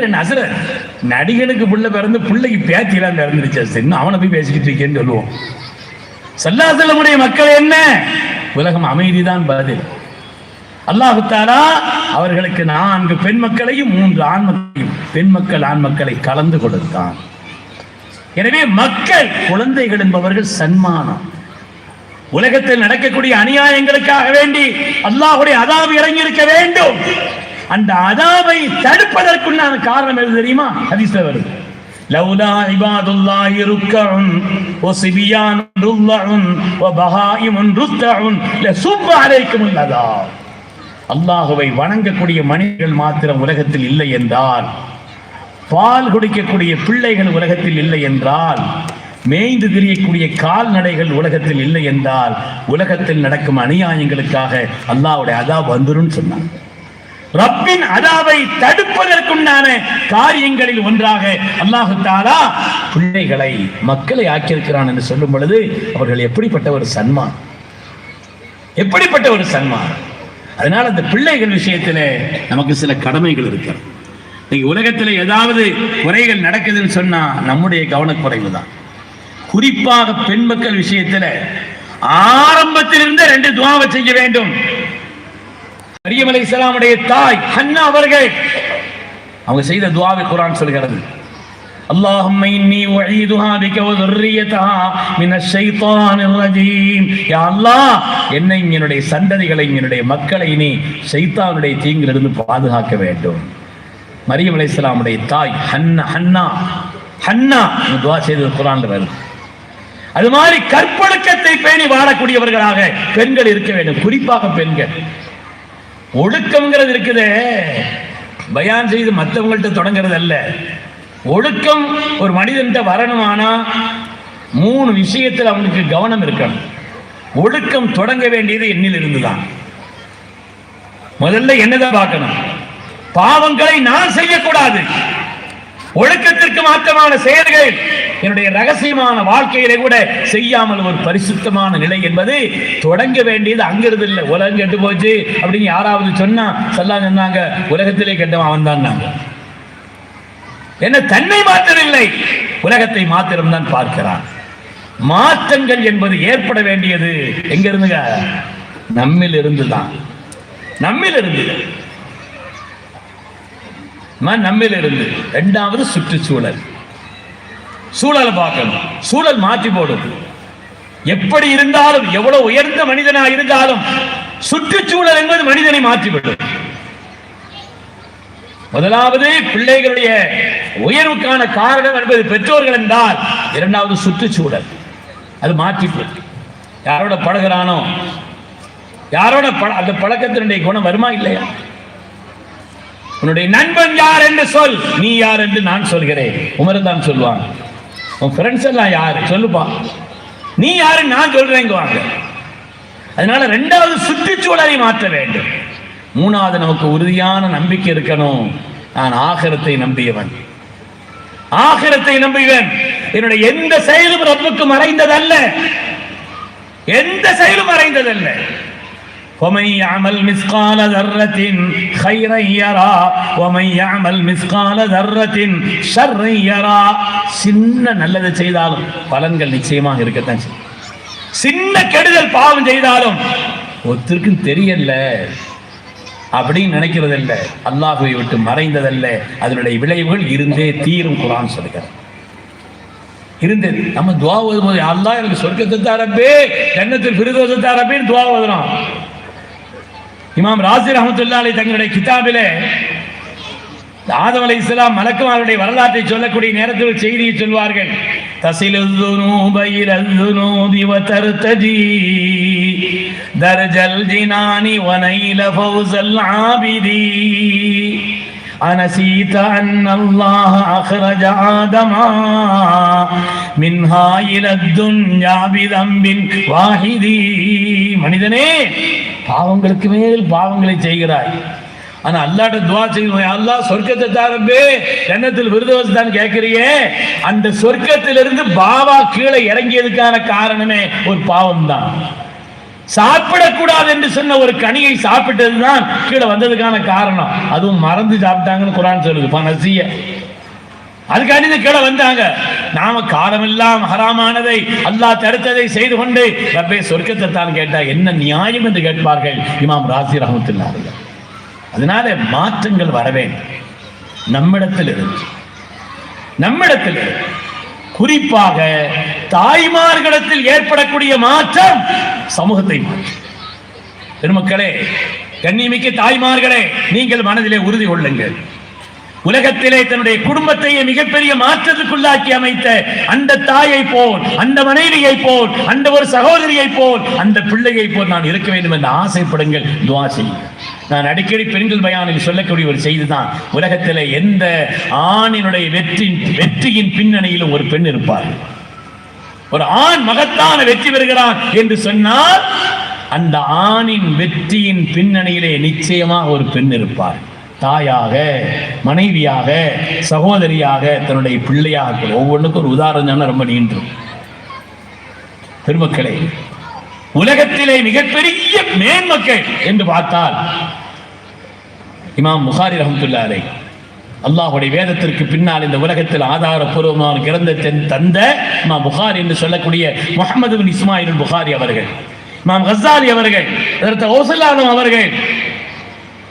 நடிகர் நடிகனுக்கு பிள்ளை பிறந்து பிள்ளைக்கு பேத்திலாம் பிறந்துருச்சு இன்னும் அவனை போய் பேசிக்கிட்டு இருக்கேன்னு சொல்லுவோம். சல்லாசலமுடைய மக்கள் என்ன? உலகம் அமைதிதான் பதில். அல்லாஹுத்தாரா அவர்களுக்கு நான்கு பெண் மக்களையும் மூன்று ஆண் மக்களையும் பெண் மக்கள் ஆண் மக்களை கலந்து கொடுத்தான். எனவே மக்கள் குழந்தைகள் என்பவர்கள் சன்மானம். உலகத்தில் நடக்கக்கூடிய அநியாயங்களுக்காக வேண்டி அல்லாஹுடைய அதாவு இறங்கியிருக்க வேண்டும். அந்த அதாவை தடுப்பதற்குண்டான காரணம் எது தெரியுமா? ஹதீஸ்ல வருது. லவுலா இபாதுல்லாஹி ருக்கஉன் வஸிபியான் ருல்லஉன் வபஹாயிமுன் ருத்தஉன் லசுப்ப அலைக்குமுல் அதாப். அல்லாஹுவை வணங்கக்கூடிய மனிதர்கள் மாத்திரம் உலகத்தில் இல்லை என்றால் பால் குடிக்கக்கூடிய பிள்ளைகள் உலகத்தில் இல்லை என்றால் மேய்ந்து திரியக்கூடிய கால்நடைகள் உலகத்தில் இல்லை என்றால் உலகத்தில் நடக்கும் அநியாயங்களுக்காக அல்லாவுடைய அதா வந்துரும் சொன்னார் ரப்பின் அதாவை தடுப்பதற்குண்டான காரியங்களில் ஒன்றாக அல்லாஹு தாலா பிள்ளைகளை மக்களை ஆக்கியிருக்கிறான் என்று சொல்லும் பொழுது அவர்கள் எப்படிப்பட்ட ஒரு சன்மான்? எப்படிப்பட்ட ஒரு சன்மான்? அதனால அந்த பிள்ளைகள் விஷயத்துல நமக்கு சில கடமைகள் இருக்கு இன்னைக்கு உலகத்தில் ஏதாவது குறைகள் நடக்குதுன்னு சொன்னா நம்முடைய கவனக்குறைவு தான். குறிப்பாக பெண் மக்கள் விஷயத்துல ஆரம்பத்திலிருந்து ரெண்டு துவாவை செய்ய வேண்டும். மரியம் அலை இஸ்லாமுடைய தாய் ஹன்னா அவர்கள் அவங்க செய்த துவாவை குரான் சொல்கிறது اللهم إني أعيذها بك وذريتها من الشيطان الرجيم يا الله என்னை என்னுடைய சந்ததிகளை என்னுடைய மக்களை நீ ஷைத்தானுடைய தீங்கிலிருந்து பாதுகாக்க வேண்டும் மரியம் அலை இஸ்லாமுடைய தாய் ஹன்னா ஹன்னா ஹன்னா இந்த துவா செய்தது குரான்ல வருது அது மாதிரி கற்பொழுக்கத்தை பேணி வாழக்கூடியவர்களாக பெண்கள் இருக்க வேண்டும் குறிப்பாக பெண்கள் ஒழுக்கம்ங்கிறது இருக்குதே. பயான் செய்து மற்றவங்கள்ட்ட தொடங்குறது அல்ல ஒழுக்கம் ஒரு மனிதன்கிட்ட வரணுமானா மூணு விஷயத்தில் அவனுக்கு கவனம் இருக்கணும். ஒழுக்கம் தொடங்க வேண்டியது என்னில் இருந்துதான் முதல்ல என்னதான் பார்க்கணும்? பாவங்களை நான் செய்யக்கூடாது. ஒழுக்கத்திற்கு மாற்றமான செயல்கள் என்னுடைய ரகசியமான வாழ்க்கையிலே கூட செய்யாமல் ஒரு பரிசுத்தமான நிலை என்பது தொடங்க வேண்டியது அங்கிருந்து இல்லை. உலகம் கெட்டு போச்சு அப்படின்னு யாராவது சொன்னா சொல்லா சொன்னாங்க உலகத்திலே கெட்டவன் அவன் தான் என்ன தன்னை மாற்றவில்லை உலகத்தை மாத்திரம் தான் பார்க்கிறான். மாற்றங்கள் என்பது ஏற்பட வேண்டியது எங்க இருந்துங்க? நம்மில் இருந்துதான் நம்மில் இருந்து நம்மில் இருந்து இரண்டாவது சுற்றுச்சூழல். சூழலை பார்க்கணும். சூழல் மாற்றி போடும் எப்படி இருந்தாலும் எவ்வளவு உயர்ந்த மனிதனா இருந்தாலும் சுற்றுச்சூழல் என்பது மனிதனை மாற்றிவிடும் முதலாவது பிள்ளைகளுடைய உயர்வுக்கான காரணம் என்பது பெற்றோர்கள் என்றால் இரண்டாவது சுற்றுச்சூழல். அது மாற்றி யாரோட பழகிறானோ யாரோட பழ- அந்த பழக்கத்தினுடைய குணம் வருமா இல்லையா? உன்னுடைய நண்பன் யார் என்று சொல். நீ யார் என்று நான் சொல்கிறேன். உமர்தான் சொல்லுவாங்க உன் ஃப்ரெண்ட்ஸ் எல்லாம் யார்? சொல்லுப்பா. நீ யாரு? நான் சொல்றேங்க வாங்க. அதனால ரெண்டாவது சுற்றுச்சூழலை மாற்ற வேண்டும். மூணாவது நமக்கு உறுதியான நம்பிக்கை இருக்கணும். நான் ஆகரத்தை நம்பியவன். ஆகரத்தை நம்பியவன் என்னுடைய எந்த செயலும் ரப்புக்கு மறைந்ததல்ல. எந்த செயலும் மறைந்ததல்ல. ومن يعمل مثقال ذرة خيرا يرى ومن يعمل مثقال ذرة شرا يرى சின்ன நல்லது செய்தாலும் பலன்கள் நிச்சயமாக இருக்கத்தான் செய்யும் சின்ன கெடுதல் பாவம் செய்தாலும் ஒருத்தருக்கும் தெரியல அப்படின்னு நினைக்கிறது இல்ல அல்லாஹுவை விட்டு மறைந்ததல்ல அதனுடைய விளைவுகள் இருந்தே தீரும் குரான் சொல்லுகிறது இருந்தது நம்ம துவா ஓதும்போது அல்லாஹ் எனக்கு சொர்க்கத்தை தாரப்பே ஜன்னத்தில் பிரிதோசத்தை தாரப்பேன்னு துவா ஓதுறோம் இமாம் ராசி ரஹமத்துல்லாலை தங்களுடைய கிதாபிலே ஆதம் அலை இஸ்லாம் மலக்குமாருடைய வரலாற்றை சொல்லக்கூடிய நேரத்தில் செய்தியை சொல்வார்கள். தசில் வதர்ததி தர்ஜல் ஜினானி வனைல ஃபௌசல் ஆபிதி أنسيت أن الله أخرج آدم منها إلى الدنيا بذنب واحد மனிதனே பாவங்களுக்கு மேல் பாவங்களை செய்கிறாய் ஆனா அல்லாட்ட துவா செய்யணும் அல்லாஹ் சொர்க்கத்தை தாரம்பே எண்ணத்தில் விருதவசம் தான் கேட்கிறியே அந்த சொர்க்கத்திலிருந்து பாவா கீழே இறங்கியதுக்கான காரணமே ஒரு பாவம் தான் சாப்பிடக்கூடாது என்று சொன்ன ஒரு கனியை சாப்பிட்டதுதான் கீழே வந்ததுக்கான காரணம். அதுவும் மறந்து சாப்பிட்டாங்கன்னு குரான் சொல்லுது. பனசிய அதுக்காண்டி இந்த கீழே வந்தாங்க. நாம காலமெல்லாம் ஹராமானதை அல்லாஹ் தடுத்ததை செய்து கொண்டு ரப்பே சொர்க்கத்தை தான் கேட்டா என்ன நியாயம் என்று கேட்பார்கள் இமாம் ராசி ரஹமத்துல்லாஹி அதனால மாற்றங்கள் வர வேண்டும். நம்மிடத்தில் இருந்து நம்மிடத்தில் குறிப்பாக தாய்மார்களிடத்தில் ஏற்படக்கூடிய மாற்றம் சமூகத்தை மாற்றும். பெருமக்களே கண்ணிமிக்க தாய்மார்களே நீங்கள் மனதிலே உறுதி கொள்ளுங்கள். உலகத்திலே தன்னுடைய குடும்பத்தையே மிகப்பெரிய மாற்றத்துக்குள்ளாக்கி அமைத்த அந்த தாயை போல் அந்த மனைவியை போல் அந்த ஒரு சகோதரியை போல் அந்த பிள்ளையை போல் நான் இருக்க வேண்டும் என்று ஆசைப்படுங்கள் துவா செய்யுங்கள். நான் அடிக்கடி பெண்கள் பயானில் சொல்லக்கூடிய ஒரு செய்தி தான் உலகத்திலே எந்த ஆணினுடைய வெற்றி வெற்றியின் பின்னணியிலும் ஒரு பெண் இருப்பார். ஒரு ஆண் மகத்தான வெற்றி பெறுகிறான் என்று சொன்னால் அந்த ஆணின் வெற்றியின் பின்னணியிலே நிச்சயமாக ஒரு பெண் இருப்பார். தாயாக மனைவியாக சகோதரியாக தன்னுடைய பிள்ளையாக ஒவ்வொன்றுக்கும் ஒரு உதாரணம் தானே ரொம்ப நீண்டும் பெருமக்களே உலகத்திலே மிகப்பெரிய மேன்மக்கள் என்று பார்த்தால் இமாம் முகாரி ரஹமத்துல்லா அலை அல்லாஹுடைய வேதத்திற்கு பின்னால் இந்த உலகத்தில் ஆதாரப்பூர்வமான கிரந்தத்தை தந்த மா புகாரி என்று சொல்லக்கூடிய முகமது பின் இஸ்மாயில் புகாரி அவர்கள் மாம் கசாலி அவர்கள் அதற்கு அவர்கள்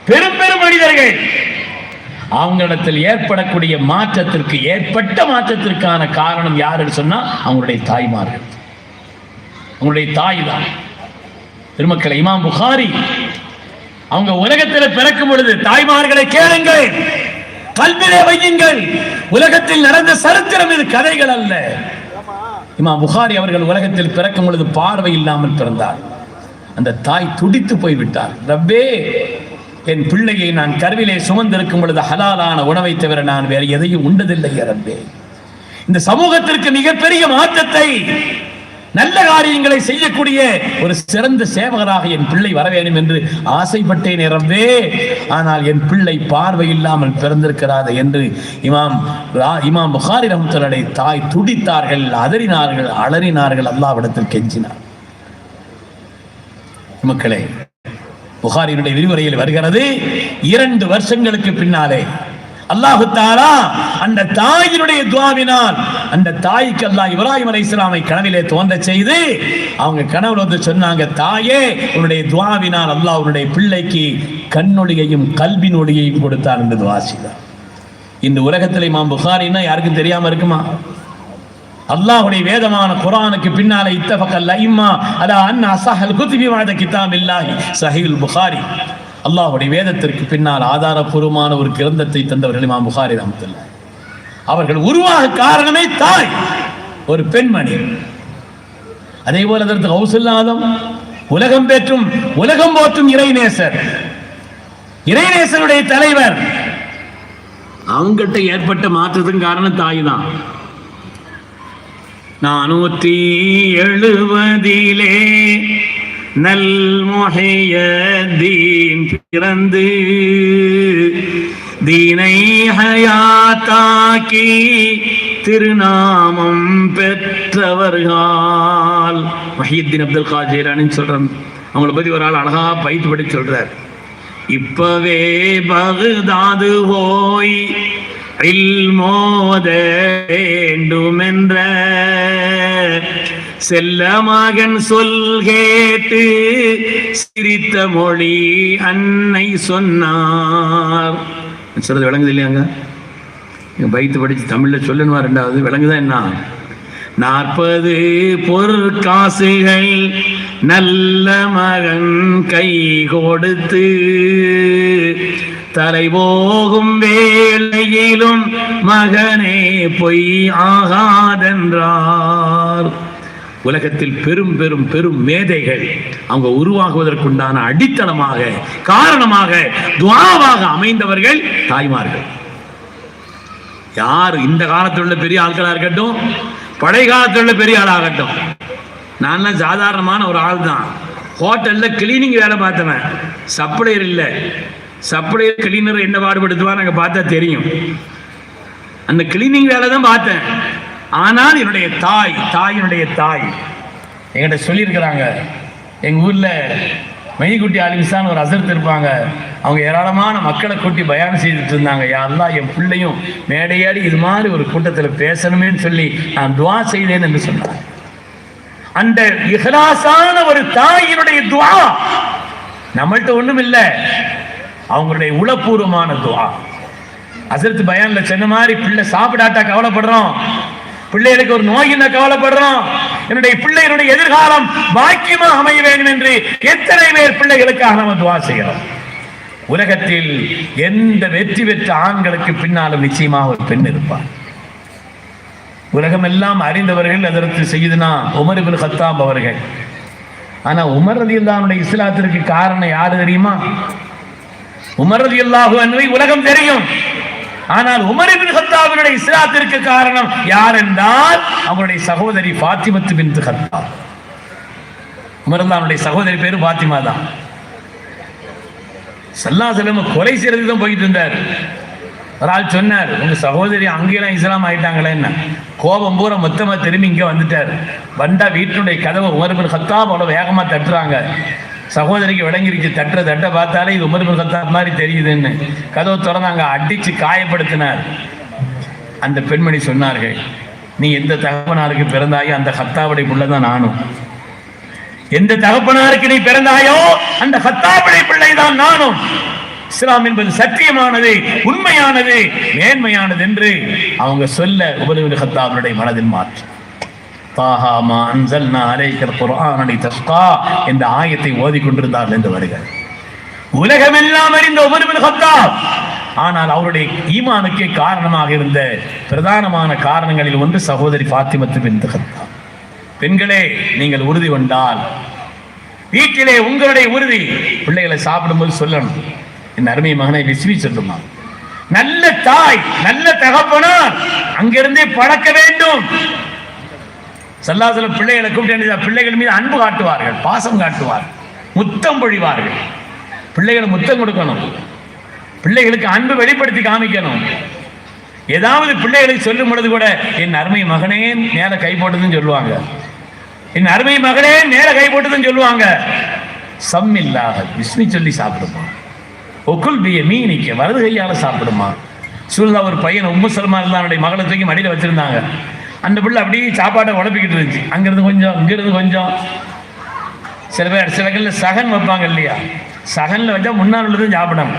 பெரும் பெரும் மனிதர்கள். அவங்களிடத்தில் ஏற்படக்கூடிய மாற்றத்திற்கு ஏற்பட்ட மாற்றத்திற்கான காரணம் யாருன்னு சொன்னா அவங்களுடைய தாய்மார்கள். அவங்களுடைய தாய் தான் பெருமக்களை இமாம் புகாரி அவங்க உலகத்தில் பிறக்கும் பொழுது தாய்மார்களை கேளுங்கள். கல்விலே வையுங்கள். உலகத்தில் நடந்த சரித்திரம் இது கதைகள் அல்ல. இமா புகாரி அவர்கள் உலகத்தில் பிறக்கும் பொழுது பார்வை இல்லாமல் பிறந்தார். அந்த தாய் துடித்து போய்விட்டார். ரப்பே என் பிள்ளையை நான் கருவிலே சுமந்திருக்கும் பொழுது ஹலாலான உணவை தவிர நான் வேறு எதையும் உண்டதில்லை ரப்பே. இந்த சமூகத்திற்கு மிகப்பெரிய மாற்றத்தை நல்ல காரியங்களை செய்யக்கூடிய ஒரு சிறந்த சேவகராக என் பிள்ளை வர வேண்டும் என்று ஆசைப்பட்டேன் ரப்பே. ஆனால் என் பிள்ளை பார்வை இல்லாமல் பிறந்திருக்கிறாது என்று இமாம் இமாம் புகாரி ரஹமத்துடைய தாய் துடித்தார்கள் அதறினார்கள் அலறினார்கள் அல்லாவிடத்தில் கெஞ்சினார். மக்களே புகாரினுடைய விரிவுரையில் வருகிறது. இரண்டு வருஷங்களுக்கு பின்னாலே அல்லாஹு தாலா அந்த தாயினுடைய துவாவினால் அந்த தாய்க்கு அல்லாஹ் இப்ராஹிம் அலை இஸ்லாமை கனவிலே தோன்ற செய்து அவங்க கனவுல வந்து சொன்னாங்க தாயே உன்னுடைய துவாவினால் அல்லாஹ் உன்னுடைய பிள்ளைக்கு கண்ணொளியையும் கல்வினொளியையும் கொடுத்தார் என்று துவாசிதா இந்த உலகத்தில் இமாம் புகாரின்னா யாருக்கும் தெரியாம இருக்குமா? அல்லாஹ்வுடைய வேதமான குரானுக்கு பின்னாலே இத்தஃபகல் லைமா அலா அன்ன அஸஹல் குதுபி வஅத கிதாபில்லாஹி. சஹீல் புகாரி. அல்லாஹுடைய வேதத்திற்கு பின்னால் ஆதாரபூர்வமான ஒரு கிரந்தத்தை தந்தவர்கள் இமாம் புகாரி ரஹ்மத்துல்லாஹி. அவர்கள் உருவாக காரணமே தாய் ஒரு பெண்மணி. அதே போல அதற்கு ஹவுசில்லாதம் உலகம் பெற்றும் உலகம் போற்றும் இறைநேசர். இறைநேசருடைய தலைவர். அவங்கிட்ட ஏற்பட்ட மாற்றத்தின் காரணம் தாய் தான் நானூற்றி எழுபதிலே நல் தீன் பிறந்து தீனை ஹயாத்தாக்கி திருநாமம் பெற்றவர்கள் மஹியுத்தீன் அப்துல் காஜிரானின்னு சொல்றாங்க அவங்கள பத்தி ஒரு ஆள் அழகா பயிற்சி படி சொல்றார். இப்பவே பகுதாது போய் இல்மோத வேண்டுமென்ற செல்ல மகன் சொல் கேட்டு சிரித்த மொழி அன்னை சொன்னார். சொல்றது விளங்குது இல்லையாங்க பைத்து படிச்சு தமிழ்ல சொல்லணுமா ரெண்டாவது? விளங்குதா என்ன? நாற்பது பொற்காசுகள் நல்ல மகன் கை கொடுத்து தலை போகும் வேளையிலும் மகனே பொய் ஆகாதென்றார். உலகத்தில் பெரும் பெரும் பெரும் மேதைகள் அவங்க உருவாகுவதற்குண்டான அடித்தளமாக காரணமாக துவாவாக அமைந்தவர்கள் தாய்மார்கள். யார் இந்த காலத்தில் உள்ள பெரிய ஆட்களா இருக்கட்டும் பழைய காலத்தில் உள்ள பெரிய ஆளாகட்டும் நான்லாம் சாதாரணமான ஒரு ஆள் தான். ஹோட்டல்ல கிளீனிங் வேலை பார்த்தவன். சப்ளையர் இல்லை. சப்ளையர் கிளீனர் என்ன பாடுபடுத்துவான்னு நாங்கள் பார்த்தா தெரியும். அந்த கிளீனிங் வேலை தான் பார்த்தேன். ஆனால் என்னுடைய தாய் தாயினுடைய தாய். என்கிட்ட சொல்லியிருக்கிறாங்க. எங்கள் ஊரில் மெய்குட்டி ஆலிமிசான் ஒரு அசர்த்து இருப்பாங்க அவங்க ஏராளமான மக்களை கூட்டி பயணம் செய்துட்டு இருந்தாங்க. யாரெல்லாம் என் பிள்ளையும் மேடையாடி இது மாதிரி ஒரு கூட்டத்தில் பேசணுமேன்னு சொல்லி நான் துவா செய்தேன் என்று சொன்னாங்க அந்த இஹலாசான ஒரு தாயினுடைய துவா. நம்மள்கிட்ட ஒன்றும் இல்லை. அவங்களுடைய உளப்பூர்வமான துவா. அசரத்து பயான்ல சொன்ன மாதிரி பிள்ளை சாப்பிடாட்டா கவலைப்படுறோம். பிள்ளைகளுக்கு ஒரு நோய் என்ன கவலைப்படுறோம். என்னுடைய பிள்ளைகளுடைய எதிர்காலம் பாக்கியமாக அமைய வேண்டும் என்று எத்தனை பேர் பிள்ளைகளுக்காக நம்ம துவா செய்கிறோம். உலகத்தில் எந்த வெற்றி பெற்ற ஆண்களுக்கு பின்னாலும் நிச்சயமாக ஒரு பெண் இருப்பார் உலகமெல்லாம் அறிந்தவர்கள் அதற்கு செய்யுதுனா உமர் இப்னு கத்தாப் அவர்கள். ஆனா உமர் ரலியல்லாஹுடைய இஸ்லாத்திற்கு காரணம் யாரு தெரியுமா? உமர் ரலியல்லாஹு அன்வை உலகம் தெரியும். ஆனால் உமர் இப்னு இஸ்லாத்திற்கு காரணம் யார் என்றால் அவருடைய சகோதரி பாத்திமத்து பின் ஹத்தா உமர்தானுடைய சகோதரி பேரு பாத்திமா தான். சல்லாசலம் கொலை செய்யறதுக்கு தான் போயிட்டு இருந்தார். ஒரு ஆள் சொன்னார் உங்க சகோதரி அங்கேயெல்லாம் இஸ்லாம் ஆயிட்டாங்களே என்ன? கோபம் பூரா மொத்தமா திரும்பி இங்க வந்துட்டார். வந்தா வீட்டினுடைய கதவை உமர்பின் ஹத்தாப் அவ்வளோ வேகமா தட்டுறாங்க. சகோதரிக்கு விளங்கிருச்சு. தட்டுற தட்டை பார்த்தாலே இது உமர் ஹத்தாப் மாதிரி தெரியுதுன்னு. கதவை திறந்தாங்க அடிச்சு காயப்படுத்தினார். அந்த பெண்மணி சொன்னார்கள் நீ எந்த தகப்பனாருக்கு பிறந்தாயோ அந்த ஹத்தாவுடைய பிள்ளை தான் நானும். எந்த தகப்பனாருக்கு நீ பிறந்தாயோ அந்த ஹத்தாவுடைய பிள்ளை தான் நானும். இஸ்லாம் என்பது சத்தியமானது உண்மையானது மேன்மையானது என்று அவங்க சொல்ல உபதவி ஹத்தாவுடைய மனதில் மாற்றம் தாஹா மா அன்சல்னா அலைக்கல் தஸ்கா என்ற ஆயத்தை ஓதிக்கொண்டிருந்தார்கள் என்று வருகிறார். உலகமெல்லாம் அறிந்த உமர் ஹத்தாப் ஆனால் அவருடைய ஈமானுக்கே காரணமாக இருந்த பிரதானமான காரணங்களில் ஒன்று சகோதரி பாத்திமத்து பின் தகத்தா பெண்களே நீங்கள் உறுதி கொண்டால் வீட்டிலே உங்களுடைய உறுதி. பிள்ளைகளை சாப்பிடும்போது சொல்லணும். என் அருமை மகனை விசுவி சொல்லுமா. நல்ல தாய் நல்ல தகப்பனார். அங்கிருந்தே பழக்க வேண்டும். சல்லாசல பிள்ளைகளை கூப்பிட்டு பிள்ளைகள் மீது அன்பு காட்டுவார்கள் பாசம் காட்டுவார்கள் முத்தம் பொழிவார்கள். பிள்ளைகளை முத்தம் கொடுக்கணும். பிள்ளைகளுக்கு அன்பு வெளிப்படுத்தி காமிக்கணும். ஏதாவது பிள்ளைகளுக்கு சொல்லும் பொழுது கூட என் அருமை மகனே மேல கை போட்டதுன்னு சொல்லுவாங்க. என் அருமை மகனே மேல கை போட்டதுன்னு சொல்லுவாங்க. சம்மில்லாக விஸ்மி சொல்லி சாப்பிடுமா? ஒக்குல் பிய மீனிக்க வலது கையால் சாப்பிடுமா? சூழ்நிலை ஒரு பையன் உம்மு சல்மான் அவனுடைய மகளை தூக்கி மடியில் வச்சிருந்தாங்க. அந்த பிள்ளை அப்படியே சாப்பாட்டை உழப்பிக்கிட்டு இருந்துச்சு. அங்கிருந்து கொஞ்சம் இங்கிருந்து கொஞ்சம். சில பேர் சில கல்லில் சகன் வைப்பாங்க இல்லையா? சகனில் வச்சால் முன்னால் உள்ளதும் சாப்பிடணும்.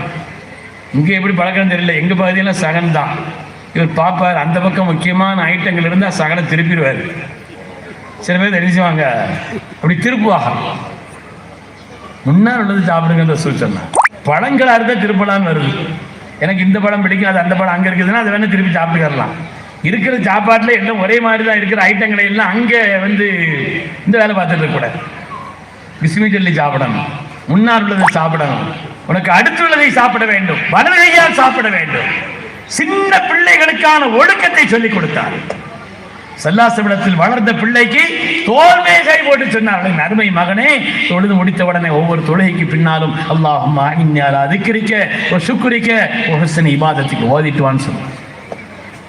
இங்கே எப்படி பழக்கம் தெரியல. எங்கள் பகுதியில் சகன் தான். இவர் பார்ப்பார். அந்த பக்கம் முக்கியமான ஐட்டங்கள் இருந்தால் சகனை திருப்பிடுவார். சில பேர் தெரிஞ்சுவாங்க. அப்படி திருப்புவாங்க. முன்னால் உள்ளது சாப்பிடுங்கிற சூச்சனை. பழங்களாக இருந்தால் திருப்பலான்னு வருது. எனக்கு இந்த பழம் பிடிக்கும் அது அந்த பழம் அங்கே இருக்குதுன்னா அதை வேணால் திருப்பி சாப்பிட்டுக்கலாம் இருக்கிற சாப்பாட்டில் எல்லாம் ஒரே மாதிரி தான் இருக்கிற ஐட்டங்களை எல்லாம் அங்கே வந்து இந்த வேலை பார்த்துட்டு இருக்கக்கூடாது பிஸ்மி சொல்லி சாப்பிடணும். முன்னால் உள்ளதை சாப்பிடணும். உனக்கு அடுத்துள்ளதை சாப்பிட வேண்டும். வலதுகையால் சாப்பிட வேண்டும். சின்ன பிள்ளைகளுக்கான ஒழுக்கத்தை சொல்லிக் கொடுத்தார். சல்லாசமிடத்தில் வளர்ந்த பிள்ளைக்கு தோல்மே கை போட்டு சொன்னார்கள் அருமை மகனே தொழுது முடித்த உடனே ஒவ்வொரு தொழுகைக்கு பின்னாலும் அல்லாஹும் இன்னால அதுக்கிரிக்க ஒரு சுக்குரிக்க ஒரு ஹுஸ்ன இபாதத்துக்கு ஓதிட்டுவான்னு சொன்னார்.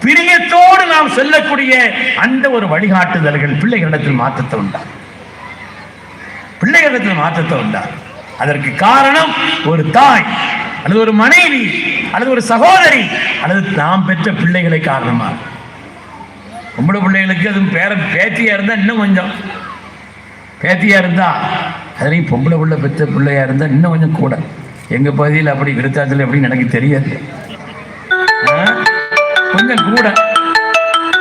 பிரியத்தோடு நாம் சொல்லக்கூடிய அந்த ஒரு வழிகாட்டுதல்கள் பிள்ளைகளிடத்தில் மாற்றத்தை உண்டார் பிள்ளைகளிடத்தில் மாற்றத்தை உண்டார் அதற்கு காரணம் ஒரு தாய் அல்லது ஒரு மனைவி அல்லது ஒரு சகோதரி அல்லது நாம் பெற்ற பிள்ளைகளை காரணமாக. பொம்பளை பிள்ளைகளுக்கு அதுவும் பேர பேத்தியா இருந்தா இன்னும் கொஞ்சம். பேத்தியா இருந்தா அதுலேயும் பொம்பளை பிள்ளை பெற்ற பிள்ளையா இருந்தா இன்னும் கொஞ்சம் கூட. எங்க பகுதியில் அப்படி விருத்தாச்சல் எப்படின்னு எனக்கு தெரியாது. கொஞ்சம் கூட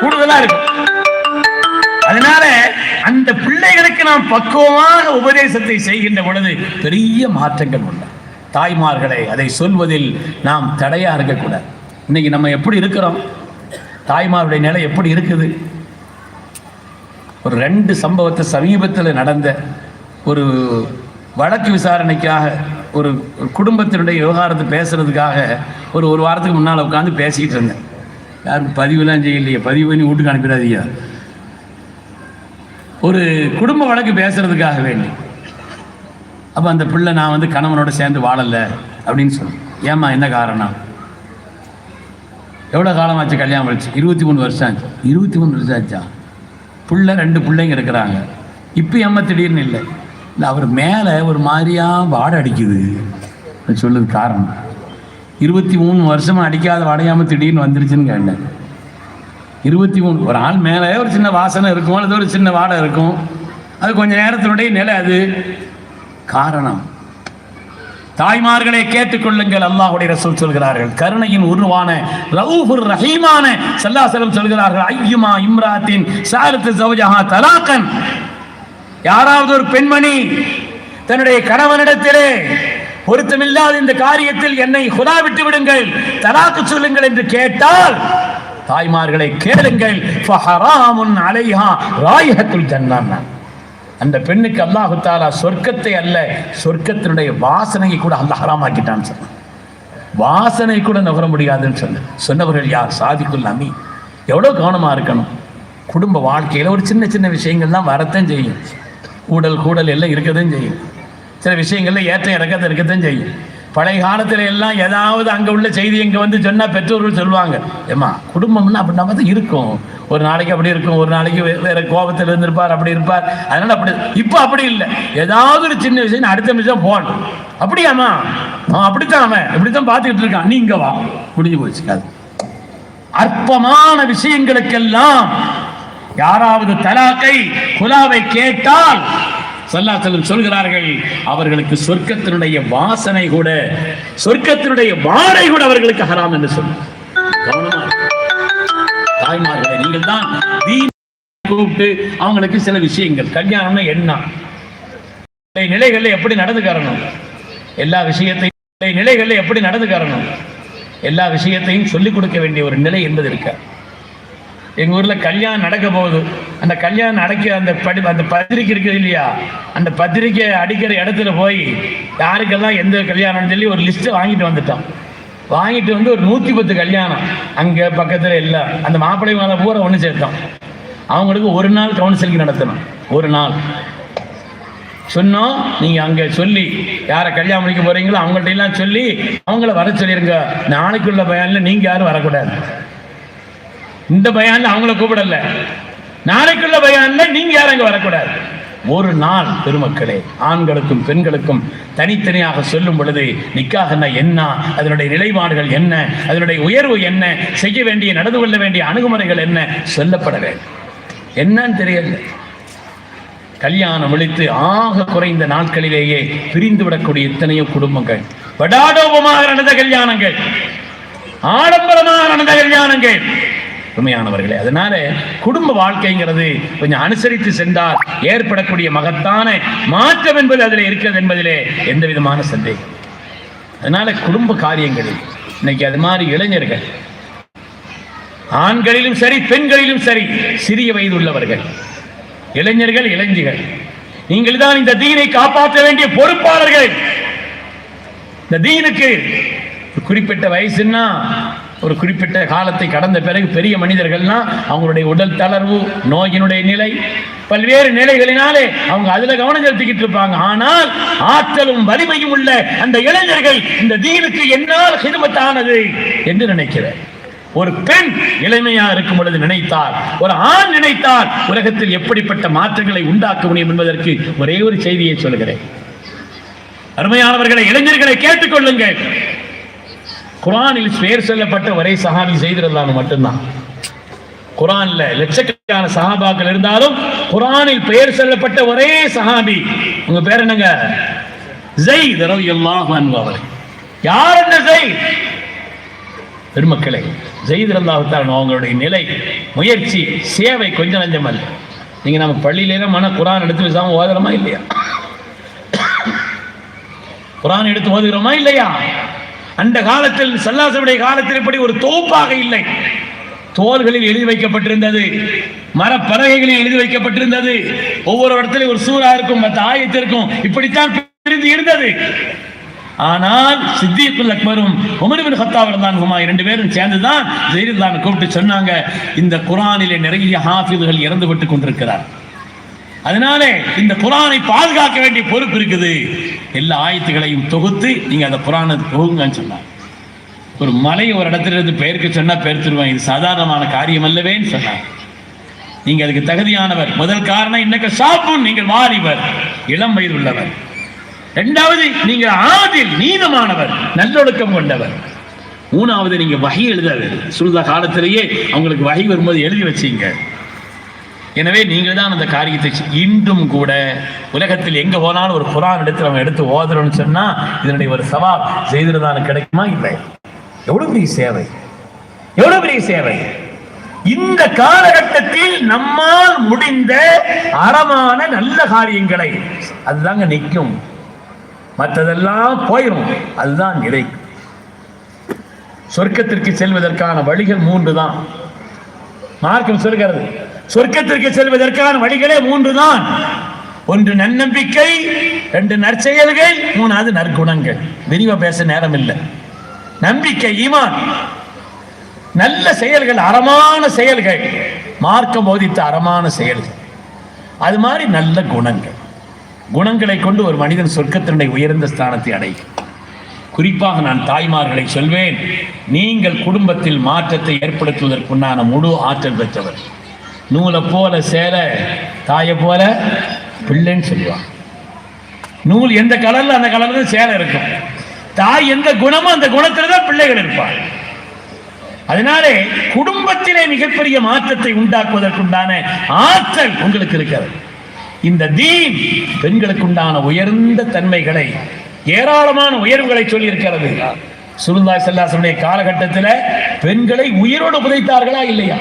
கூடுதலா இருக்கும். அதனால அந்த பிள்ளைகளுக்கு நாம் பக்குவமாக உபதேசத்தை செய்கின்ற பொழுது பெரிய மாற்றங்கள் உண்டு. தாய்மார்களை அதை சொல்வதில் நாம் தடையா இருக்கக்கூடாது. இன்னைக்கு நம்ம எப்படி இருக்கிறோம்? தாய்மாருடைய நிலை எப்படி இருக்குது? ஒரு ரெண்டு சம்பவத்தை சமீபத்தில் நடந்த ஒரு வழக்கு விசாரணைக்காக ஒரு ஒரு குடும்பத்தினுடைய விவகாரத்தை பேசுறதுக்காக ஒரு ஒரு வாரத்துக்கு முன்னால் உட்காந்து பேசிக்கிட்டு இருந்தேன். யாரும் பதிவுலாம் செய்யலையே. பதிவு பண்ணி வீட்டுக்கு அனுப்பிடாதீங்க. ஒரு குடும்ப வழக்கு பேசுறதுக்காக வேண்டி. அப்போ அந்த பிள்ளை நான் வந்து கணவனோட சேர்ந்து வாழலை அப்படின்னு சொன்னேன் ஏம்மா என்ன காரணம்? எவ்வளோ காலம் ஆச்சு கல்யாணம் வச்சு இருபத்தி மூணு வருஷம் ஆச்சு. இருபத்தி மூணு வருஷம் ஆச்சா? பிள்ளை ரெண்டு பிள்ளைங்க இருக்கிறாங்க. இப்போ ஏம்மா திடீர்னு இல்லை? இல்லை அவர் மேலே ஒரு மாதிரியா வாடை அடிக்குது. சொல்லுது காரணம். இருபத்தி மூணு வருஷமா அடிக்காத வாடையாம திடீர்னு வந்துருச்சுன்னு கேட்டேன். இருபத்தி மூணு ஒரு ஆள் மேலே ஒரு சின்ன வாசனை இருக்கும் அல்லது ஒரு சின்ன வாடை இருக்கும். அது கொஞ்ச நேரத்தினுடைய நிலை அது. காரணம் தாய்மார்களை கேட்டுக்கொள்ளுங்கள் அல்லாஹுடைய ரசூல் சொல்கிறார்கள். கருணையின் உருவான ரவுஃபுர் ரஹீமான சல்லாசலம் சொல்கிறார்கள் ஐயுமா இம்ராத்தின் சாரத்து ஜௌஜஹா தலாக்கன். யாராவது ஒரு பெண்மணி தன்னுடைய கணவனிடத்திலே பொருத்தமில்லாத இந்த காரியத்தில் என்னை குதா விட்டு விடுங்கள். தலாக்கு சொல்லுங்கள் என்று கேட்டால் தாய்மார்களை கேளுங்கள். ஃபஹராமுன் அலைஹா ராயிஹத்துல் ஜன்னான் அந்த பெண்ணுக்கு அல்லாஹு தாலா சொர்க்கத்தை அல்ல சொர்க்கத்தினுடைய வாசனையை கூட அல்ல ஹராமாக்கிட்டான்னு சொன்னான். வாசனை கூட நுகர முடியாதுன்னு சொன்ன சொன்னவர்கள் யார்? சாதிக்குள் அமி எவ்வளோ கவனமாக இருக்கணும்? குடும்ப வாழ்க்கையில் ஒரு சின்ன சின்ன விஷயங்கள் தான் வரத்தான் செய்யும். கூடல் கூடல் எல்லாம் இருக்கதான் செய்யும். சில விஷயங்களில் ஏற்ற இறக்கத்தை இருக்கத்தான் செய்யும். பழைய காலத்தில் எல்லாம் ஏதாவது அங்கே உள்ள செய்தி இங்கே வந்து சொன்னால் பெற்றோர்கள் சொல்லுவாங்க. ஏமா குடும்பம்னா அப்படி நம்ம தான் இருக்கும். ஒரு நாளைக்கு அப்படி இருக்கும் ஒரு நாளைக்கு வேற கோபத்தில் இருந்திருப்பார் அப்படி இருப்பார். அதனால அப்படி இப்போ அப்படி இல்லை. ஏதாவது ஒரு சின்ன விஷயம் அடுத்த நிமிஷம் போன் அப்படியாம்மா அவன் அப்படித்தான் அவன். இப்படித்தான் பார்த்துக்கிட்டு இருக்கான். நீ இங்கே வா. முடிஞ்சு போச்சு அது அற்பமான விஷயங்களுக்கெல்லாம் யாராவது தலாக்கை குலாவை கேட்டால் சல்லாத்தலம் சொல்கிறார்கள் அவர்களுக்கு சொர்க்கத்தினுடைய வாசனை கூட சொர்க்கத்தினுடைய வாடை கூட அவர்களுக்கு ஹராம் என்று சொல்லு தாய்மார்களை நீங்கள் தான் கூப்பிட்டு அவங்களுக்கு சில விஷயங்கள். கல்யாணம்னா என்ன? இந்த நிலைகள்ல எப்படி நடந்துக்கறணும் எல்லா விஷயத்தையும் இந்த நிலைகள்ல எப்படி நடந்துக்கறணும் எல்லா விஷயத்தையும் சொல்லிக் கொடுக்க வேண்டிய ஒரு நிலை என்பது இருக்க எங்கள் ஊரில் கல்யாணம் நடக்க போகுது. அந்த கல்யாணம் நடக்க அந்த படி அந்த பத்திரிக்கை இருக்குது இல்லையா? அந்த பத்திரிக்கை அடிக்கிற இடத்துல போய் யாருக்கெல்லாம் எந்த கல்யாணம்னு சொல்லி ஒரு லிஸ்ட்டை வாங்கிட்டு வந்துட்டோம் வாங்கிட்டு வந்து ஒரு நூற்றி பத்து கல்யாணம். அங்கே பக்கத்தில் எல்லாம் அந்த மாப்பிள்ளை மேலே பூரா ஒன்று சேர்த்தோம் அவங்களுக்கு ஒரு நாள் கவுன்சிலிங் நடத்தணும். ஒரு நாள். சொன்னோம் நீங்கள் அங்கே சொல்லி யாரை கல்யாணம் முடிக்க போகிறீங்களோ அவங்கள்ட்ட எல்லாம் சொல்லி அவங்கள வர சொல்லிடுங்க நாளைக்குள்ள பயனில் நீங்கள் யாரும் வரக்கூடாது. இந்த பயான்ல அவங்கள கூப்பிடல. நாளைக்குள்ள பயான்ல நீங்க யாரும் அங்க வரக்கூடாது. ஒரு நாள் பெருமக்களே ஆண்களுக்கும் பெண்களுக்கும் தனித்தனியாக சொல்லும் பொழுது நிக்காகனா என்ன அதனுடைய நிலைப்பாடுகள் என்ன அதனுடைய உயர்வு என்ன செய்ய வேண்டிய நடந்து கொள்ள வேண்டிய அணுகுமுறைகள் என்ன சொல்லப்பட வேண்டும். என்னன்னு தெரியல. கல்யாணம் முடித்து ஆக குறைந்த நாட்களிலேயே பிரிந்து விடக்கூடிய எத்தனையோ குடும்பங்கள். வடாடோபமாக நடந்த கல்யாணங்கள். ஆடம்பரமாக நடந்த கல்யாணங்கள். உண்மையானவர்களே. அதனால குடும்ப வாழ்க்கைங்கிறது கொஞ்சம் அனுசரித்து சென்றால் ஏற்படக்கூடிய மகத்தான மாற்றம் என்பது அதில் இருக்கிறது என்பதிலே எந்த விதமான சந்தேகம் அதனால குடும்ப காரியங்களில் இன்னைக்கு அது மாதிரி இளைஞர்கள் ஆண்களிலும் சரி பெண்களிலும் சரி சிறிய வயது உள்ளவர்கள் இளைஞர்கள் இளைஞர்கள் நீங்கள் தான் இந்த தீனை காப்பாற்ற வேண்டிய பொறுப்பாளர்கள். இந்த தீனுக்கு குறிப்பிட்ட வயசுன்னா ஒரு குறிப்பிட்ட காலத்தை கடந்த பிறகு பெரிய மனிதர்கள்னா அவங்களுடைய உடல் தளர்வு நோயினுடைய நிலை பல்வேறு நிலைகளினாலே அவங்க அதுல கவனம் செலுத்திக்கிட்டு இருப்பாங்க. ஆனால் ஆற்றலும் வலிமையும் உள்ள அந்த இளைஞர்கள் இந்த தீனுக்கு என்னால் சிறுமத்தானது என்று நினைக்கிறேன் ஒரு பெண் இளமையா இருக்கும் பொழுது நினைத்தால் ஒரு ஆண் நினைத்தால் உலகத்தில் எப்படிப்பட்ட மாற்றங்களை உண்டாக்க முடியும் என்பதற்கு ஒரே ஒரு செய்தியை சொல்கிறேன். அருமையானவர்களை இளைஞர்களை கேட்டுக்கொள்ளுங்கள் குரானில் பெயர் சொல்லப்பட்ட ஒரே சஹாபி செய்திருந்தாங்க மட்டும்தான். குரான்ல லட்சக்கணக்கான சஹாபாக்கள் இருந்தாலும் குரானில் பெயர் சொல்லப்பட்ட ஒரே சஹாபி. உங்க பேர் என்னங்க? ஜெயித் ரலியல்லாஹு அன்ஹு அவர் யார் என்ன ஜெயித்? பெருமக்களே ஜெயித் அவங்களுடைய நிலை முயற்சி சேவை கொஞ்சம் நஞ்சம் அல்ல. நீங்க நம்ம பள்ளியில மன குரான் எடுத்து பேசாம ஓதுறோமா இல்லையா? குரான் எடுத்து ஓதுகிறோமா இல்லையா? அந்த காலத்தில் சல்லாசனுடைய காலத்தில் இப்படி ஒரு தோப்பாக இல்லை. தோள்களில் எழுதி வைக்கப்பட்டிருந்தது. மரப்பலகைகளில் எழுதி வைக்கப்பட்டிருந்தது. ஒவ்வொரு இடத்துலையும் ஒரு சூறா இருக்கும் மற்ற ஆயத்திற்கும் இப்படித்தான் பிரிந்து இருந்தது. ஆனால் சித்தியக்குல் அக்பரும் உமர்பின் ஹத்தாவில் தான் குமா இரண்டு பேரும் சேர்ந்துதான் ஜெயில்தான் கூப்பிட்டு சொன்னாங்க. இந்த குரானிலே நிறைய ஹாஃபிதுகள் இறந்து விட்டு கொண்டிருக்கிறார். அதனாலே இந்த குரானை பாதுகாக்க வேண்டிய பொறுப்பு இருக்குது. எல்லா ஆயத்துகளையும் தொகுத்து நீங்கள் அந்த புராணத்தை தொகுங்கன்னு சொன்னாங்க. ஒரு மலை ஒரு இடத்துல இருந்து பெயர்க்க பெயர் தருவாங்க. இது சாதாரணமான காரியம் அல்லவேன்னு சொன்னாங்க. நீங்கள் அதுக்கு தகுதியானவர். முதல் காரணம் இன்னக்க சாப்பும் நீங்கள் வாலிபர். இளம் வயது உள்ளவர். ரெண்டாவது நீங்கள் ஆதில் நீதமானவர். நல்லொழுக்கம் கொண்டவர். மூணாவது நீங்கள் வகை எழுதாது சுருதா காலத்திலேயே அவங்களுக்கு வகை வரும்போது எழுதி வச்சீங்க. எனவே நீங்கள் தான் அந்த காரியத்தை இன்றும் கூட உலகத்தில் எங்க போனாலும் ஒரு குரான் எடுத்து நம்ம எடுத்து ஓதுறோம்னு சொன்னா இதனுடைய ஒரு சவால் செய்திருந்தான கிடைக்குமா? இல்லை. எவ்வளவு பெரிய சேவை? எவ்வளவு பெரிய சேவை? இந்த காலகட்டத்தில் நம்மால் முடிந்த அறமான நல்ல காரியங்களை அதுதாங்க நிற்கும். மற்றதெல்லாம் போயிடும் அதுதான் நிலைக்கும் சொர்க்கத்திற்கு செல்வதற்கான வழிகள் மூன்று தான். மார்க்கம் சொல்கிறது சொர்க்கத்திற்கு செல்வதற்கான வழிகளே மூன்று தான் ஒன்று நன்னம்பிக்கை ரெண்டு நற்செயல்கள் மூணாவது நற்குணங்கள். விரிவா பேச நேரம் இல்லை நம்பிக்கை ஈமான். நல்ல செயல்கள் அறமான செயல்கள். மார்க்கம் போதித்த அறமான செயல்கள். அது மாதிரி நல்ல குணங்கள். குணங்களை கொண்டு ஒரு மனிதன் சொர்க்கத்தினுடைய உயர்ந்த ஸ்தானத்தை அடையும். குறிப்பாக நான் தாய்மார்களை சொல்வேன் நீங்கள் குடும்பத்தில் மாற்றத்தை ஏற்படுத்துவதற்குண்டான முழு ஆற்றல் பெற்றவர். நூலை போல சேலை தாயை போல பிள்ளைன்னு சொல்லுவான் நூல் எந்த கலரில் அந்த கலர்ல சேலை இருக்கும். தாய் எந்த குணமோ அந்த குணத்தில் தான் பிள்ளைகள் இருப்பார் அதனாலே குடும்பத்திலே மிகப்பெரிய மாற்றத்தை உண்டாக்குவதற்குண்டான ஆற்றல் உங்களுக்கு இருக்கிறது. இந்த தீன் பெண்களுக்குண்டான உயர்ந்த தன்மைகளை ஏராளமான உயர்வுகளை சொல்லி இருக்கிறது சுருந்தாய் செல்லாசனுடைய காலகட்டத்தில் பெண்களை உயிரோடு புதைத்தார்களா இல்லையா?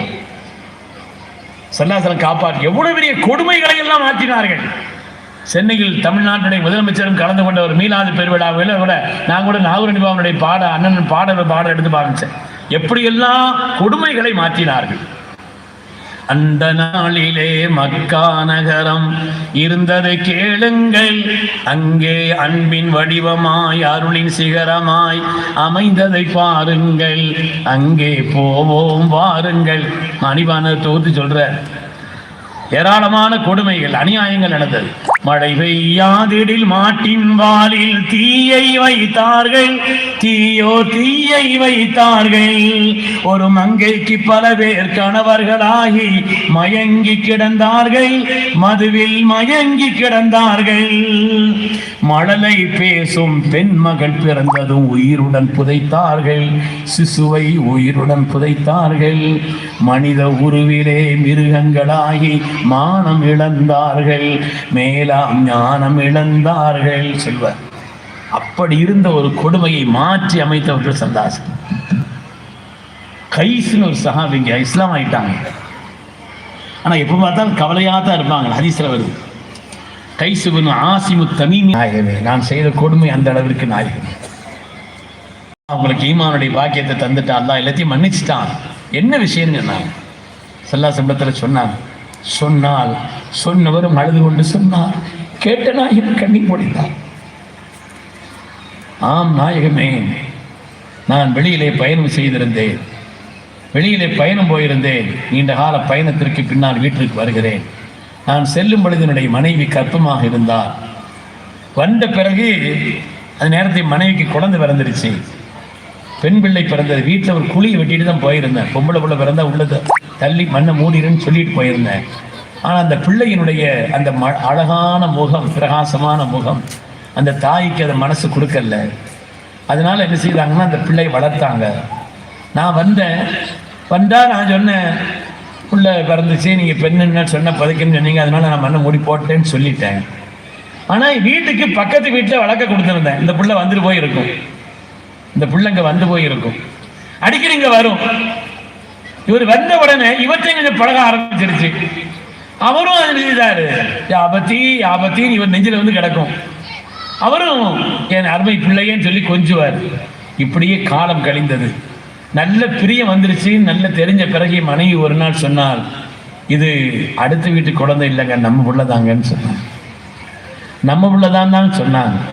செல்லாசலம் காப்பாற்றி எவ்வளவு பெரிய கொடுமைகளை எல்லாம் மாற்றினார்கள் சென்னையில் தமிழ்நாட்டுடைய முதலமைச்சரும் கலந்து கொண்ட ஒரு மீனாது பெருவிழாவில் கூட நான் கூட நாகூர் நிபாவனுடைய பாட அண்ணன் பாடல் பாடம் எடுத்து பாவிச்சேன் எப்படியெல்லாம் கொடுமைகளை மாற்றினார்கள். அந்த நாளிலே மக்கா நகரம் இருந்ததை கேளுங்கள். அங்கே அன்பின் வடிவமாய் அருளின் சிகரமாய் அமைந்ததை பாருங்கள். அங்கே போவோம் வாருங்கள். மணிவான தொகுத்து சொல்ற ஏராளமான கொடுமைகள் அநியாயங்கள் நடந்தது. மழை பெய்யாதிடில் மாட்டின் வாலில் தீயை வைத்தார்கள். தீயோ தீயை வைத்தார்கள். ஒரு மங்கைக்கு பல பேர் கணவர்களாகி மயங்கி கிடந்தார்கள். மதுவில் மயங்கி கிடந்தார்கள். மழலை பேசும் பெண் மகள் பிறந்ததும் உயிருடன் புதைத்தார்கள். சிசுவை உயிருடன் புதைத்தார்கள். மனித உருவிலே மிருகங்களாகி மானம் இழந்தார்கள் மேலாம் ஞானம் இழந்தார்கள் சொல்வர். அப்படி இருந்த ஒரு கொடுமையை மாற்றி அமைத்தவர்கள் சந்தாசன். கைஸ்னு ஒரு சஹாபிங்க இஸ்லாம் ஆயிட்டாங்க ஆனா எப்ப பார்த்தாலும் கவலையாக தான் இருப்பாங்க ஹதீஸ்ல வருது. Qais bin Asim Tamimi. நாயகமே நான் செய்த கொடுமை அந்த அளவிற்கு நாயகன் அவங்களுக்கு ஈமானுடைய பாக்கியத்தை தந்துட்டான் தான் எல்லாத்தையும் மன்னிச்சிட்டான். என்ன விஷயம்னு சொன்னாங்க. செல்லா சம்பளத்தில் சொன்னாங்க. சொன்னால் சொன்னவரும் அழுது கொண்டு சொன்னார் கேட்ட நாயகன் கண்ணீர் முடிந்தார் ஆம் நாயகமே நான் வெளியிலே பயணம் செய்திருந்தேன். வெளியிலே பயணம் போயிருந்தேன். நீண்ட கால பயணத்திற்கு பின்னால் வீட்டிற்கு வருகிறேன். நான் செல்லும் பொழுது என்னுடைய மனைவி கற்பமாக இருந்தார். வந்த பிறகு அந்த நேரத்தை மனைவிக்கு குழந்தை பிறந்துருச்சு. பெண் பிள்ளை பிறந்தது வீட்டில் ஒரு குழியை வெட்டிட்டு தான் போயிருந்தேன். பொம்பளை பிள்ளை பிறந்தா உள்ளது தள்ளி மண்ணை மூடிடுன்னு சொல்லிட்டு போயிருந்தேன். ஆனால் அந்த பிள்ளையினுடைய அந்த ம அழகான முகம் பிரகாசமான முகம் அந்த தாய்க்கு அதை மனசு கொடுக்கல. அதனால என்ன செய்தாங்கன்னா அந்த பிள்ளை வளர்த்தாங்க. நான் வந்தேன். வந்தால் நான் சொன்னேன் உள்ள பிறந்துச்சு நீங்கள் பெண்ணுன்னு சொன்ன பதுக்குன்னு சொன்னீங்க அதனால நான் மண்ணை மூடி போட்டேன்னு சொல்லிட்டேன். ஆனால் வீட்டுக்கு பக்கத்து வீட்டில் வளர்க்க கொடுத்துருந்தேன். இந்த பிள்ளை வந்துட்டு போயிருக்கும். இந்த பிள்ளைங்க வந்து போயிருக்கும். அடிக்கடி இங்க வரும். இவர் வந்த உடனே இவற்றையும் கொஞ்சம் பழக ஆரம்பிச்சிருச்சு. அவரும் அது செய்தாரு யாபத்தி யாபத்தின்னு இவர் நெஞ்சில வந்து கிடக்கும். அவரும் என் அருமை பிள்ளையேன்னு சொல்லி கொஞ்சுவார். இப்படியே காலம் கழிந்தது. நல்ல பிரியம் வந்துருச்சு. நல்ல தெரிஞ்ச பிறகு மனைவி ஒரு நாள் சொன்னால் இது அடுத்த வீட்டு குழந்தை இல்லைங்க. நம்ம உள்ளதாங்கன்னு சொன்னாங்க நம்ம உள்ளதான் தான் சொன்னாங்க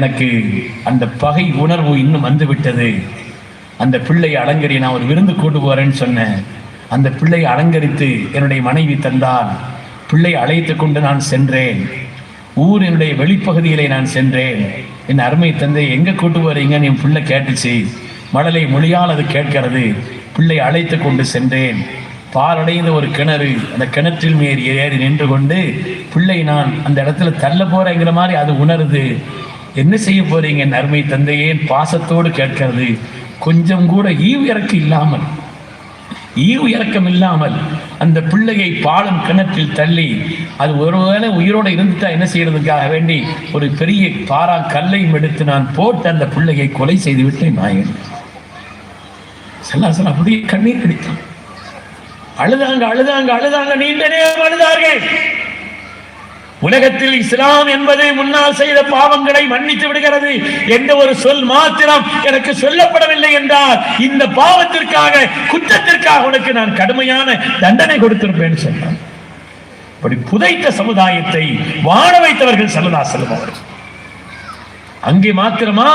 எனக்கு அந்த பகை உணர்வு இன்னும் வந்துவிட்டது. அந்த பிள்ளையை அலங்கரி நான் ஒரு விருந்து கூட்டு போகிறேன்னு சொன்னேன். அந்த பிள்ளையை அலங்கரித்து என்னுடைய மனைவி தந்தால் பிள்ளை அழைத்து கொண்டு நான் சென்றேன். ஊரினுடைய வெளிப்பகுதியிலே நான் சென்றேன். என் அருமை தந்தை எங்கே கூட்டு போகிறீங்கன்னு என் பிள்ளை கேட்டுச்சு. மழலை மொழியால் அது கேட்கிறது. பிள்ளை அழைத்து கொண்டு சென்றேன். பாலடைந்த ஒரு கிணறு அந்த கிணற்றில் மேறி ஏறி நின்று கொண்டு பிள்ளை நான் அந்த இடத்துல தள்ள போகிறேங்கிற மாதிரி அது உணருது. என்ன செய்ய போறீங்க என் அருமை தந்தையே? பாசத்தோடு கேட்கிறது. கொஞ்சம் கூட ஈவு இறக்கம் இல்லாமல் ஈவு இறக்கம் இல்லாமல் அந்த பிள்ளையை பாலம் கிணற்றில் தள்ளி அது ஒருவேளை உயிரோடு இருந்துட்டா என்ன செய்யறதுக்காக வேண்டி ஒரு பெரிய பாரா கல்லையும் எடுத்து நான் போட்டு அந்த பிள்ளையை கொலை செய்து விட்டேன் நாயன் செல்லாசன் அப்படியே கண்ணீர் கிடைத்தான். அழுதாங்க அழுதாங்க அழுதாங்க நீண்ட நேரம் அழுதார்கள். உலகத்தில் இஸ்லாம் என்பது முன்னால் செய்த பாவங்களை மன்னித்து விடுகிறது என்ற ஒரு சொல் மாத்திரம் எனக்கு சொல்லப்படவில்லை என்றால் இந்த பாவத்திற்காக குற்றத்திற்காக உனக்கு நான் கடுமையான தண்டனை கொடுத்திருப்பேன் சொன்னான். அப்படி புதைத்த சமுதாயத்தை வாழ வைத்தவர்கள் சல்லா செல்பவர்கள் அங்கே மாத்திரமா?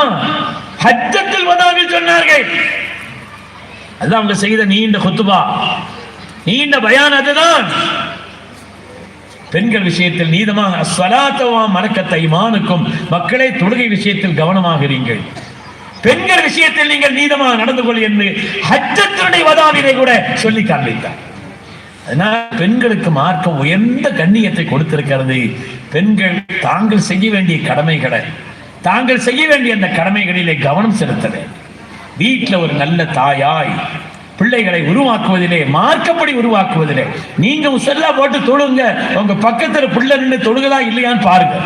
ஹஜ்ஜத்தில் வதாவில் சொன்னார்கள். அதுதான் அவங்க செய்த நீண்ட குத்துபா நீண்ட பயான் அதுதான். பெண்கள் விஷயத்தில் நீதமாக அஸ்வலாத்தவா மறக்கத்தை மானுக்கும் மக்களை தொழுகை விஷயத்தில் கவனமாக இருங்கள் பெண்கள் விஷயத்தில் நீங்கள் நீதமாக நடந்து கொள் என்று ஹஜ்ஜத்தினுடைய வதாவினை கூட சொல்லி காண்பித்தார். அதனால் பெண்களுக்கு மார்க்கம் உயர்ந்த கண்ணியத்தை கொடுத்திருக்கிறது. பெண்கள் தாங்கள் செய்ய வேண்டிய கடமைகளை தாங்கள் செய்ய வேண்டிய அந்த கடமைகளிலே கவனம் செலுத்த வேண்டும். வீட்டில் ஒரு நல்ல தாயாய் பிள்ளைகளை உருவாக்குவதிலே மார்க்கப்படி உருவாக்குவதிலே. நீங்க முசல்லா போட்டு தொழுங்க. உங்க பக்கத்துல பிள்ளை நின்று தொழுகுதா இல்லையான்னு பாருங்க.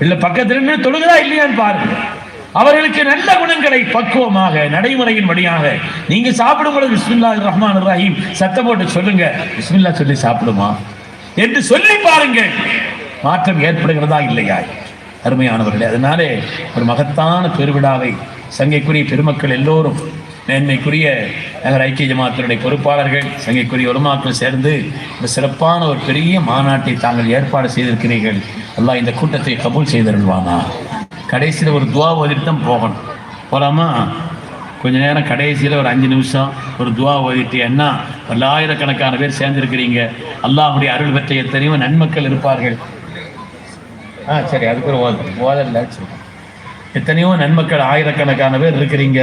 இல்ல பக்கத்துல நின்று தொழுகுதா இல்லையான்னு பாருங்க. அவர்களுக்கு நல்ல குணங்களை பக்குவமாக நடைமுறையின் வழியாக. நீங்க சாப்பிடும் பொழுது பிஸ்மில்லா ரஹ்மான் ரஹீம் சத்தம் போட்டு சொல்லுங்க. பிஸ்மில்லா சொல்லி சாப்பிடுமா? என்று சொல்லி பாருங்கள். மாற்றம் ஏற்படுகிறதா இல்லையா? அருமையானவர்களே அதனாலே ஒரு மகத்தான பெருவிழாவை சங்கைக்குரிய பெருமக்கள் எல்லோரும் மேன்மைக்குரிய நகர் ஐக்கிய ஜமாத்தினுடைய பொறுப்பாளர்கள் சங்கைக்குரிய உருமாக்கள் சேர்ந்து ஒரு சிறப்பான ஒரு பெரிய மாநாட்டை தாங்கள் ஏற்பாடு செய்திருக்கிறீர்கள். எல்லாம் இந்த கூட்டத்தை கபூல் செய்திருவானா? கடைசியில் ஒரு துவா ஓதிட்டு தான் போகணும். போகலாமா கொஞ்ச நேரம் கடைசியில் ஒரு அஞ்சு நிமிஷம் ஒரு துவா ஓதிட்டு என்ன? பல்லாயிரக்கணக்கான பேர் சேர்ந்திருக்கிறீங்க. அல்லாஹுடைய அருள் பெற்ற எத்தனையோ நன்மக்கள் இருப்பார்கள். ஆ சரி அதுக்கு ஒரு ஓதல். ஓதல்ல சரி. எத்தனையோ நன்மக்கள் ஆயிரக்கணக்கான பேர் இருக்கிறீங்க.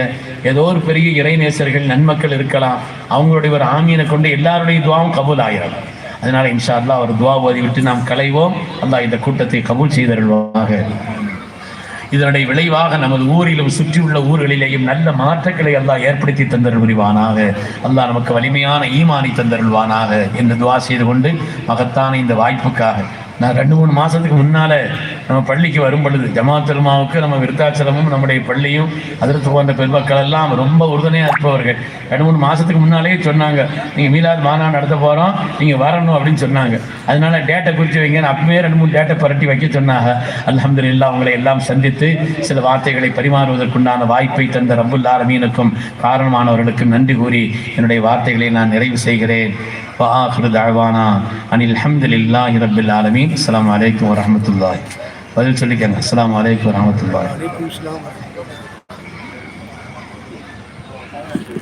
ஏதோ ஒரு பெரிய இறைநேசர்கள் நன்மக்கள் இருக்கலாம். அவங்களுடைய ஒரு ஆமீனை கொண்டு எல்லாருடைய துவாவும் கபூல் ஆயிரலாம் அதனால இன்ஷா அல்லாஹ் ஒரு துவா ஓதி விட்டு நாம் களைவோம். அல்லாஹ் இந்த கூட்டத்தை கபூல் செய்தருள்வாக. இதனுடைய விளைவாக நமது ஊரிலும் சுற்றியுள்ள ஊர்களிலேயும் நல்ல மாற்றங்களை அல்லாஹ் ஏற்படுத்தி தந்தருள் புரிவானாக அல்லாஹ் நமக்கு வலிமையான ஈமானி தந்தருள்வானாக என்று துவா செய்து கொண்டு மகத்தான இந்த வாய்ப்புக்காக. நான் ரெண்டு மூணு மாசத்துக்கு முன்னால நம்ம பள்ளிக்கு வரும் பொழுது ஜமாத் பெருமாவுக்கு நம்ம விருத்தாச்சலமும் நம்முடைய பள்ளியும் அதற்கு போன்ற பெருமக்கள் எல்லாம் ரொம்ப உறுதுணையா இருப்பவர்கள் ரெண்டு மூணு மாசத்துக்கு முன்னாலே சொன்னாங்க நீங்க மீலாது மாநாடு நடத்த போறோம் நீங்க வரணும் அப்படின்னு சொன்னாங்க அதனால டேட்டை குறித்து வைங்க அப்பவே ரெண்டு மூணு டேட்டை புரட்டி வைக்க சொன்னாங்க அல்ஹம்துலில்லாஹ் அவங்களை எல்லாம் சந்தித்து சில வார்த்தைகளை பரிமாறுவதற்குண்டான வாய்ப்பை தந்த ரப்புல் ஆலமீனுக்கும் காரணமானவர்களுக்கும் நன்றி கூறி என்னுடைய வார்த்தைகளை நான் நிறைவு செய்கிறேன் وآخر دعوانا أن الحمد لله رب العالمين السلام عليكم ورحمة الله பதில் சொல்லிக்கங்க அஸ்ஸலாமு அலைக்கும் வரஹ்மத்துல்லாஹி வலைக்கும் இஸ்லாம்